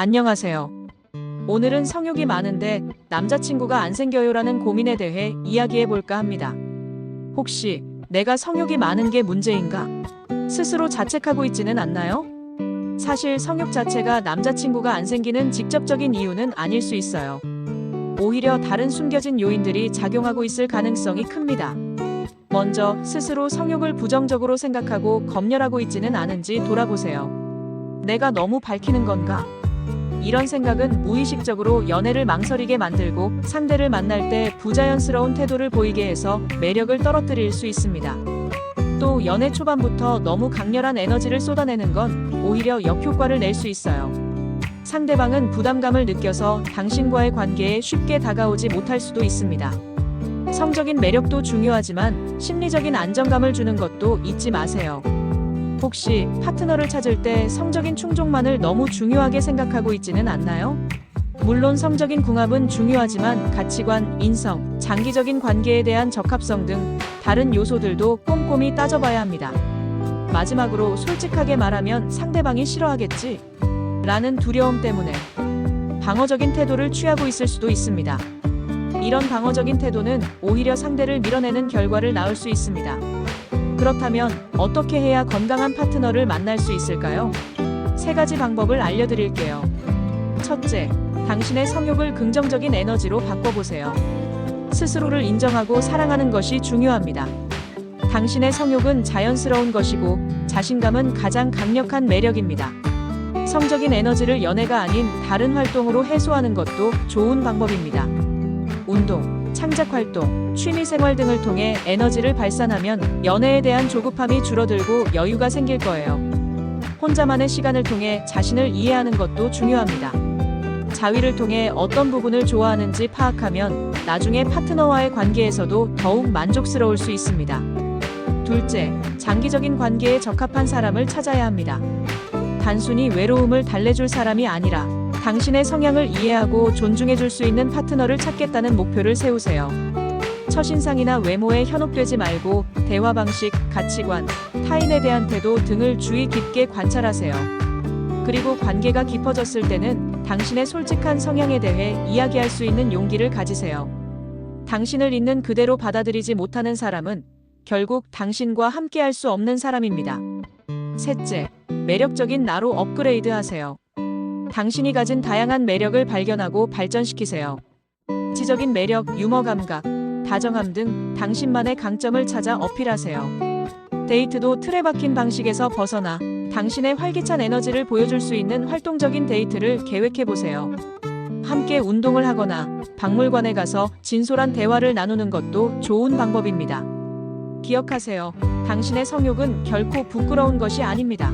안녕하세요. 오늘은 성욕이 많은데 남자친구가 안 생겨요라는 고민에 대해 이야기해 볼까 합니다. 혹시 내가 성욕이 많은 게 문제인가? 스스로 자책하고 있지는 않나요? 사실 성욕 자체가 남자친구가 안 생기는 직접적인 이유는 아닐 수 있어요. 오히려 다른 숨겨진 요인들이 작용하고 있을 가능성이 큽니다. 먼저 스스로 성욕을 부정적으로 생각하고 검열하고 있지는 않은지 돌아보세요. 내가 너무 밝히는 건가? 이런 생각은 무의식적으로 연애를 망설이게 만들고 상대를 만날 때 부자연스러운 태도를 보이게 해서 매력을 떨어뜨릴 수 있습니다. 또 연애 초반부터 너무 강렬한 에너지를 쏟아내는 건 오히려 역효과를 낼 수 있어요. 상대방은 부담감을 느껴서 당신과의 관계에 쉽게 다가오지 못할 수도 있습니다. 성적인 매력도 중요하지만 심리적인 안정감을 주는 것도 잊지 마세요. 혹시 파트너를 찾을 때 성적인 충족만을 너무 중요하게 생각하고 있지는 않나요? 물론 성적인 궁합은 중요하지만 가치관, 인성, 장기적인 관계에 대한 적합성 등 다른 요소들도 꼼꼼히 따져봐야 합니다. 마지막으로 솔직하게 말하면 상대방이 싫어하겠지? 라는 두려움 때문에 방어적인 태도를 취하고 있을 수도 있습니다. 이런 방어적인 태도는 오히려 상대를 밀어내는 결과를 낳을 수 있습니다. 그렇다면 어떻게 해야 건강한 파트너를 만날 수 있을까요? 세 가지 방법을 알려드릴게요. 첫째, 당신의 성욕을 긍정적인 에너지로 바꿔보세요. 스스로를 인정하고 사랑하는 것이 중요합니다. 당신의 성욕은 자연스러운 것이고 자신감은 가장 강력한 매력입니다. 성적인 에너지를 연애가 아닌 다른 활동으로 해소하는 것도 좋은 방법입니다. 운동, 창작 활동, 취미 생활 등을 통해 에너지를 발산하면 연애에 대한 조급함이 줄어들고 여유가 생길 거예요. 혼자만의 시간을 통해 자신을 이해하는 것도 중요합니다. 자위를 통해 어떤 부분을 좋아하는지 파악하면 나중에 파트너와의 관계에서도 더욱 만족스러울 수 있습니다. 둘째, 장기적인 관계에 적합한 사람을 찾아야 합니다. 단순히 외로움을 달래줄 사람이 아니라 당신의 성향을 이해하고 존중해줄 수 있는 파트너를 찾겠다는 목표를 세우세요. 첫인상이나 외모에 현혹되지 말고 대화 방식, 가치관, 타인에 대한 태도 등을 주의 깊게 관찰하세요. 그리고 관계가 깊어졌을 때는 당신의 솔직한 성향에 대해 이야기할 수 있는 용기를 가지세요. 당신을 있는 그대로 받아들이지 못하는 사람은 결국 당신과 함께 할 수 없는 사람입니다. 셋째, 매력적인 나로 업그레이드 하세요. 당신이 가진 다양한 매력을 발견하고 발전시키세요. 지적인 매력, 유머 감각, 다정함 등 당신만의 강점을 찾아 어필하세요. 데이트도 틀에 박힌 방식에서 벗어나 당신의 활기찬 에너지를 보여줄 수 있는 활동적인 데이트를 계획해 보세요. 함께 운동을 하거나 박물관에 가서 진솔한 대화를 나누는 것도 좋은 방법입니다. 기억하세요. 당신의 성욕은 결코 부끄러운 것이 아닙니다.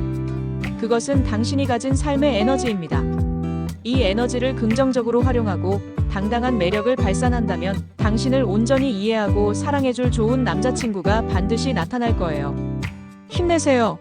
그것은 당신이 가진 삶의 에너지입니다. 이 에너지를 긍정적으로 활용하고 당당한 매력을 발산한다면 당신을 온전히 이해하고 사랑해줄 좋은 남자친구가 반드시 나타날 거예요. 힘내세요.